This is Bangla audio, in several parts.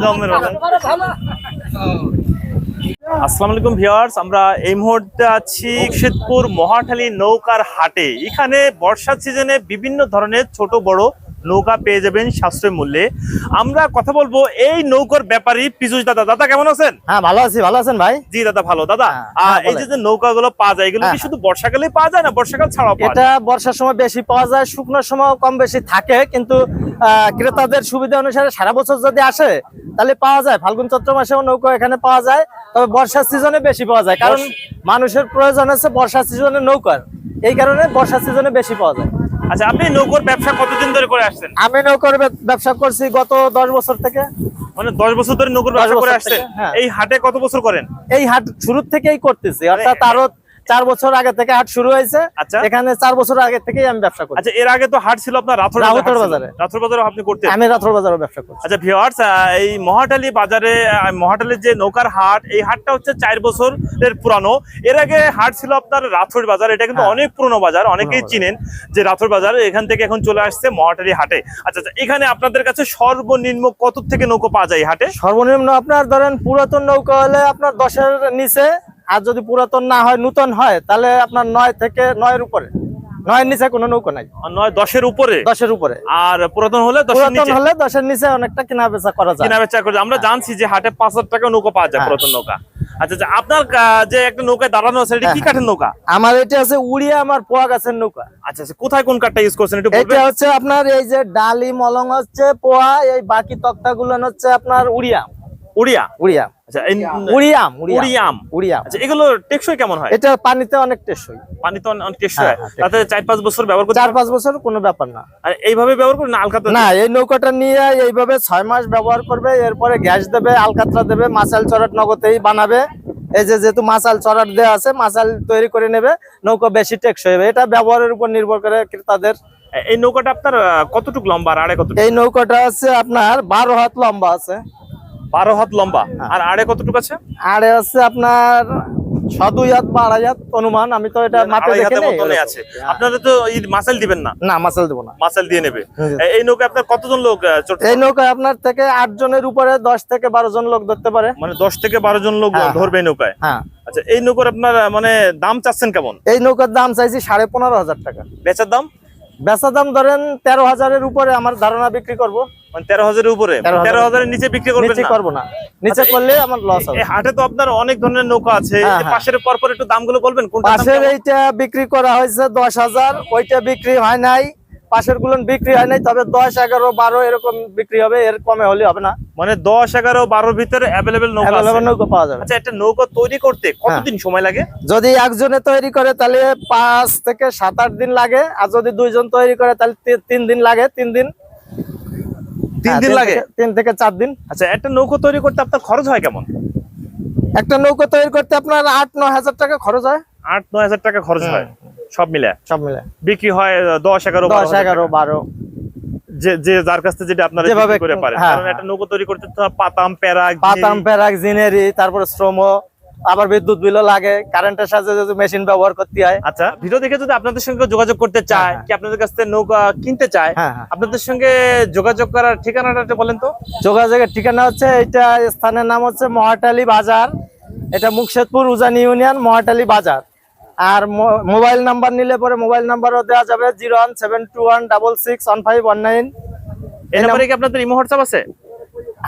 জমের আসসালামু আলাইকুম ভিউয়ার্স আমরা এই মুহূর্তে আছি শেদপুর মহাখালী নৌকার হাটে। এখানে বর্ষার সিজনে বিভিন্ন ধরনের ছোট বড় নৌকা পেয়ে যাবেন সাশ্রয় মূল্যে। আমরা কথা বলব এই নৌকার ব্যাপারী পিজুষ দাদা। দাদা কেমন আছেন? হ্যাঁ ভালো আছি ভালো আছেন ভাই? জি দাদা ভালো। দাদা হ্যাঁ, হ্যাঁ, এই। যে যে নৌকাগুলো পাওয়া যায় এগুলো কি হ্যাঁ। শুধু বর্ষাকালেই পাওয়া যায় না বর্ষাকাল ছাড়াও এটা বর্ষার সময় বেশি পাওয়া যায় শুকনোর সময় কম বেশি থাকে কিন্তু ক্রেতাদের সুবিধা অনুসারে সারা বছর যদি আসে তাহলে পাওয়া যায়। ফাল্গুন চৈত্র মাসেও নৌকা এখানে পাওয়া যায় তবে বর্ষার সিজনে বেশি পাওয়া যায়। কারণ মানুষের প্রয়োজন আছে বর্ষার সিজনে নৌকার। এই কারণে বর্ষার সিজনে বেশি পাওয়া যায়। আচ্ছা আপনি নৌকার ব্যবসা কতদিন ধরে করে আসছেন? আমি নৌকার ব্যবসা করছি গত দশ বছর থেকে। মানে দশ বছর ধরে নৌকার ব্যবসা করে আসছেন? হ্যাঁ। এই হাটে কত বছর করেন? এই হাট শুরুর থেকেই করতেছি অর্থাৎ আরও চার বছর আগে থেকে হাট শুরু হয়েছে আচ্ছা। এখানে চার বছর আগে থেকেই আমি ব্যবসা করি আচ্ছা এর আগে তো হাট ছিল আপনার রাথর বাজারে। রাথর বাজারে আপনি করতেন আমি রাত্র বাজারে ব্যবসা করছি আচ্ছা ভিওয়ার্স এই মহাটালী বাজারে মহাটালীর যে নৌকার হাট এই হাটটা হচ্ছে চার বছরের পুরানো এর আগে হাট ছিল আপনার রাথর বাজার এটা কিন্তু হ্যাঁ। অনেক পুরনো বাজার অনেকেই। চিনেন যে রাথর বাজার এখান থেকে এখন চলে আসছে মহাটালী হাটে আচ্ছা আচ্ছা এখানে আপনাদের কাছে সর্বনিম্ন কত থেকে নৌকো পাওয়া যায় হাটে সর্বনিম্ন আপনার ধরেন পুরাতন নৌকা হলে আপনার দশের নিচে আর যদি পুরাতন না হয় নতুন হয় তাহলে আপনার নয় থেকে নয়ের উপরে। নয়ের নিচে কোনো নৌকা নাই। নয় দশের উপরে? দশের উপরে। আর পুরাতন হলে পুরাতন হলে দশের নিচে অনেকটা কেনা বেচা করা যায়। কিনা বেচা করে আমরা জানছি যে হাটে পাঁচ হাজার টাকা নৌকা পাওয়া যায় হ্যাঁ। পুরাতন নৌকা। আচ্ছা আচ্ছা আপনার যে একটা নৌকায় দাঁড়ানো আছে এটা কি হ্যাঁ। কাঠের নৌকা? আমার এটা আছে উড়িয়া আমার পোয়া গাছের নৌকা। আচ্ছা কোথায় কোন কাঠটা ইউজ করছেন একটু এটা হচ্ছে আপনার এই যে ডালি মলং হচ্ছে পোয়া এই বাকি তক্তা গুলো হচ্ছে আপনার উড়িয়াম উড়িয়া? আচ্ছা উড়িয়াম উড়িয়াম। উড়িয়াম। আচ্ছা এগুলো টেকসই কেমন হয়? এটা পানিতে অনেক টেকসই। হ্যাঁ, হয় তাতে চার পাঁচ বছর ব্যবহার করতে চার পাঁচ বছর কোনো ব্যাপার না। আর এইভাবে ব্যবহার না এই নৌকাটা নিয়ে এইভাবে ছয় মাস ব্যবহার করবে এরপরে গ্যাস দেবে আলকাতরা দেবে মাছাল চড়াট নগদেই বানাবে। এই যে যেহেতু মাছাল চড়াট দেওয়া আছে মাছাল তৈরি করে নেবে নৌকা বেশি টেকসই হবে। এটা ব্যবহারের উপর নির্ভর করে ক্রেতাদের। এই নৌকাটা আপনার কতটুকু লম্বা আর আড়ে কতটুকু? এই নৌকাটা আছে আপনার বারো হাত লম্বা আছে। বারো হাত লম্বা। আর আড়ে কতটুকু আছে? এ আছে আপনার ছ হাত বা আড়াই হাত অনুমান। আমি তো এটা মাপে দেখে নেই আছে। আপনাদের তো এই মাসাল দিবেন না। না মাছাল দেবো না। মাসাল দিয়ে নেবে। এই- এই নৌকা আপনার কতজন লোক এই নৌকায় আপনার থেকে আট জনের উপরে দশ থেকে বারো জন লোক ধরতে পারে। মানে দশ থেকে বারো জন লোক হ্যাঁ, ধরবে নৌকায়? হ্যাঁ। আচ্ছা এই নৌকার আপনার মানে দাম চাচ্ছেন কেমন? এই নৌকার দাম চাইছি সাড়ে পনেরো হাজার টাকা। বেচার দাম? বেচা দাম ধরেন তেরো হাজারের উপরে আমার ধারণা বিক্রি করব। মানে তেরো হাজারের উপরে? 13,000 তেরো হাজারের নিচে বিক্রি করবেন করব না। নিচে আচ্ছা, করলে আমার লস হবে। হাটে তো আপনার অনেক ধরনের নৌকা আছে। হ্যাঁ, হ্যাঁ। পাশের পর পর একটু দামগুলো বলবেন পাশের এইটা বিক্রি করা হয়েছে দশ হাজার ওইটা বিক্রি হয় নাই। পাশেরগুলো বিক্রি হয় নাই তবে দশ এগারো বারো এরকম বিক্রি হবে এর কমে হলে হবে না। মানে দশ এগারো বারোর ভিতরে অ্যাভেলেবেল নৌকা নৌকা পাওয়া যাবে। আচ্ছা একটা নৌকা তৈরি করতে কতদিন সময় লাগে? যদি একজনে তৈরি করে তাহলে পাঁচ থেকে সাত আট দিন লাগে। আর যদি দুইজন তৈরি করে তাহলে তিন দিন লাগে তিন দিন। তিন হ্যাঁ, দিন লাগে? তিন থেকে চার দিন। আচ্ছা একটা নৌকা তৈরি করতে আপনার খরচ হয় কেমন? একটা নৌকা তৈরি করতে আপনার আট ন হাজার টাকা খরচ হয়। আট নয় হাজার টাকা খরচ হয়। সব মিলে। সব মিলে। বিক্রি হয় দশ এগারো দশ এগারো বারো। যে যে যার কাছ থেকে যেটা আপনারা যেভাবে করে পারেন। হ্যাঁ, কারণ হ্যাঁ। একটা নৌকা তৈরি করতে তো পাতাম প্যারাগ পাতাম প্যারাক জিনেরি তারপরে শ্রম আবার বিদ্যুৎ বিলও লাগে কারেন্টের সাথে যদি মেশিন ব্যবহার করতে হয়। আচ্ছা ভিডিও দেখে যদি আপনাদের সঙ্গে যোগাযোগ করতে চায় হ্যাঁ, কি আপনাদের কাছ থেকে নৌকা কিনতে চায় আপনাদের সঙ্গে যোগাযোগ করার ঠিকানাটা বলেন তো। যোগাযোগের ঠিকানা হচ্ছে এটা স্থানের নাম হচ্ছে মহাটালি বাজার। এটা মুকশেদপুর উজানি ইউনিয়ন মহাটালি বাজার। আর মোবাইল নাম্বার নিলে পরে মোবাইল নাম্বারও দেওয়া যাবে zero one seven two one double six one five one nine. এই নাম্বারে কি আপনাদের ইমো হোয়াটসঅ্যাপ আছে?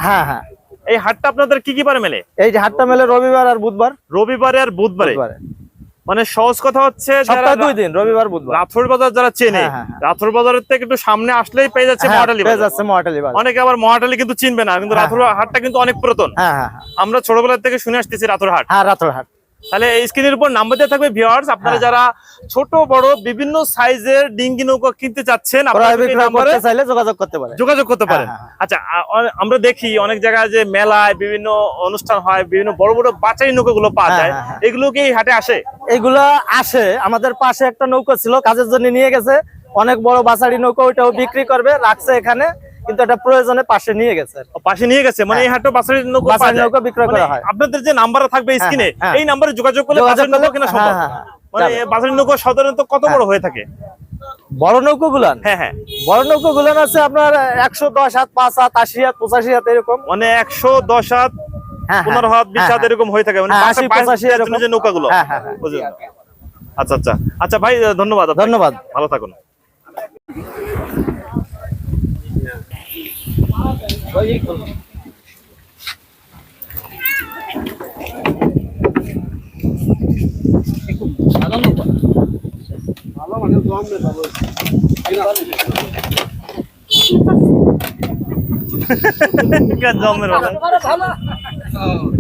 হ্যাঁ হ্যাঁ। এই হাটটা আপনাদের কি কি বারে মেলে? এই যে হাটটা মেলে রবিবার আর বুধবার। রবিবারে আর বুধবারে? মানে সহজ কথা হচ্ছে সপ্তাহে দুই দিন রবিবার বুধবার। রাথর বাজার যারা চেনে হ্যাঁ, হ্যাঁ, হ্যাঁ। বাজারের থেকে একটু সামনে আসলেই পেয়ে যাচ্ছে মহাটালি পেয়ে যাচ্ছে মহাটালি অনেকে আবার মহাটালি কিন্তু চিনবে না কিন্তু হ্যাঁ, হাটটা কিন্তু অনেক পুরাতন। হ্যাঁ হ্যাঁ হ্যাঁ। আমরা ছোটবেলা থেকে শুনে আসতেছি রাথর হাট। হ্যাঁ রাত্র হাট। তাহলে স্ক্রিনের উপর নাম্বার দেওয়া থাকবে ভিউয়ার্স আপনারা হ্যাঁ। যারা ছোট বড় বিভিন্ন সাইজের ডিঙ্গি নৌকা কিনতে চাচ্ছেন চাইলে যোগাযোগ করতে পারে যোগাযোগ করতে পারেন। হ্যাঁ, হ্যাঁ, আচ্ছা আমরা দেখি অনেক জায়গায় যে মেলায় বিভিন্ন অনুষ্ঠান হয় বিভিন্ন বড় বড় বাচাই নৌকাগুলো পাওয়া যায়। এগুলো কি হাটে আসে? এইগুলা আসে। আমাদের পাশে একটা নৌকা ছিল কাজের জন্য নিয়ে গেছে। অনেক বড় বাসাড়ি নৌকা ওইটাও বিক্রি করবে রাখছে এখানে। কিন্তু এটা প্রয়োজনে পাশে নিয়ে গেছে পাশে নিয়ে গেছে? মানে এই হাটে বাসারের নৌকা বাছাই পাওয়া নৌকা বিক্রয় করা মানে হয়। আপনাদের যে নাম্বার থাকবে স্ক্রিনে হ্যাঁ। এই নাম্বারে যোগাযোগ করলে বাছাই নৌকা কেনা সম্ভব। হ্যাঁ, হ্যাঁ, মানে। বাছাই নৌকা সাধারণত কত বড় হয়ে। থাকে? বড় নৌকো গুলান হ্যাঁ হ্যাঁ। বড় নৌকো গুলান আছে আপনার একশো দশ হাত পাঁচ হাত আশি হাত পঁচাশি হাত এরকম। মানে একশো দশ হাত হ্যাঁ, পনেরো হ্যাঁ, হাত বিশ হ্যাঁ, হাত এরকম হয়ে থাকে। মানে হ্যাঁ। যে হ্যাঁ, হ্যাঁ, হ্যাঁ। বুঝলেন আচ্ছা আচ্ছা। আচ্ছা ভাই ধন্যবাদ ধন্যবাদ। ভালো থাকুন। Hayır. Gel damlar oğlum.